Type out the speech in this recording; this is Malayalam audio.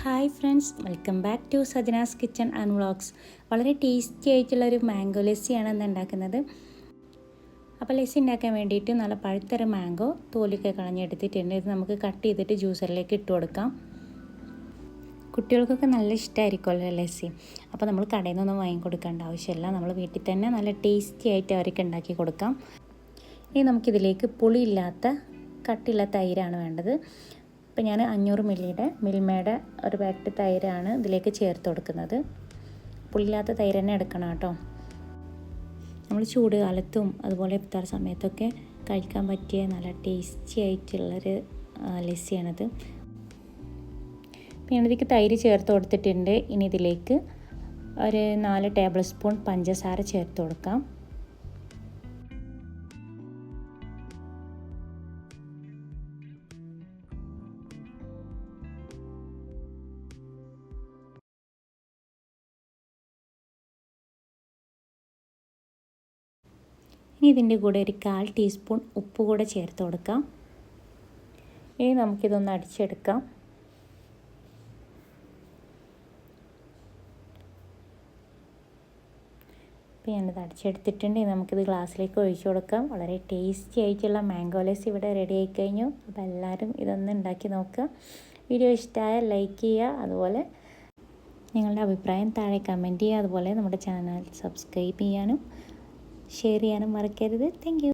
Hi friends welcome back to Sajana's kitchen and vlogs. വളരെ ടേസ്റ്റി ആയിട്ടുള്ള ഒരു മാംഗോ ലസ്സിയാണ് ഇന്ന് ഉണ്ടാക്കുന്നത്. അപ്പോൾ ലസ്സി ഉണ്ടാക്കാൻ വേണ്ടിയിട്ട് നല്ല പഴുത്തൊരു മാംഗോ തോലൊക്കെ കളഞ്ഞെടുത്തിട്ടുണ്ട്. ഇത് നമുക്ക് കട്ട് ചെയ്തിട്ട് ജ്യൂസറിലേക്ക് ഇട്ട് കൊടുക്കാം. കുട്ടികൾക്കൊക്കെ നല്ല ഇഷ്ടമായിരിക്കുമല്ലോ ലസ്സി. അപ്പോൾ നമ്മൾ കടയിൽ നിന്നൊന്നും വാങ്ങിക്കൊടുക്കേണ്ട ആവശ്യമില്ല. നമ്മൾ വീട്ടിൽ തന്നെ നല്ല ടേസ്റ്റി ആയിട്ട് അവർക്ക് ഉണ്ടാക്കി കൊടുക്കാം. ഇനി നമുക്കിതിലേക്ക് പുളിയില്ലാത്ത കട്ടിയുള്ള തൈരാണ് വേണ്ടത്. ഇപ്പം ഞാൻ അഞ്ഞൂറ് മില്ലിയുടെ മിൽമയുടെ ഒരു പാക്കറ്റ് തൈരാണ് ഇതിലേക്ക് ചേർത്ത് കൊടുക്കുന്നത്. പുള്ളില്ലാത്ത തൈര് തന്നെ എടുക്കണം കേട്ടോ. നമ്മൾ ചൂട് കാലത്തും അതുപോലെ ഇഫ്താർ സമയത്തൊക്കെ കഴിക്കാൻ പറ്റിയ നല്ല ടേസ്റ്റി ആയിട്ടുള്ളൊരു ലസ്സിയാണത്. പിന്നെ ഇതിലേക്ക് തൈര് ചേർത്ത് കൊടുത്തിട്ടുണ്ട്. ഇനി ഇതിലേക്ക് ഒരു നാല് ടേബിൾ സ്പൂൺ പഞ്ചസാര ചേർത്ത് കൊടുക്കാം. ഇനി ഇതിന്റെ കൂടെ ഒരു കാൽ ടീസ്പൂൺ ഉപ്പ് കൂടെ ചേർത്ത് കൊടുക്കാം. ഇനി നമുക്കിതൊന്ന് അടിച്ചെടുക്കാം. അപ്പോൾ ഞാനിത് അടിച്ചെടുത്തിട്ടുണ്ട്. നമുക്കിത് ഗ്ലാസ്സിലേക്ക് ഒഴിച്ചു കൊടുക്കാം. വളരെ ടേസ്റ്റി ആയിട്ടുള്ള മാംഗോ ലൈസ് ഇവിടെ റെഡി ആയി കഴിഞ്ഞു. അപ്പോൾ എല്ലാവരും ഇതൊന്ന് ഉണ്ടാക്കി നോക്കുക. വീഡിയോ ഇഷ്ടമായാൽ ലൈക്ക് ചെയ്യുക. അതുപോലെ നിങ്ങളുടെ അഭിപ്രായം താഴെ കമന്റ് ചെയ്യുക. അതുപോലെ നമ്മുടെ ചാനൽ സബ്സ്ക്രൈബ് ചെയ്യാനും ഷെയർ ചെയ്യാനും മറക്കരുത്. താങ്ക്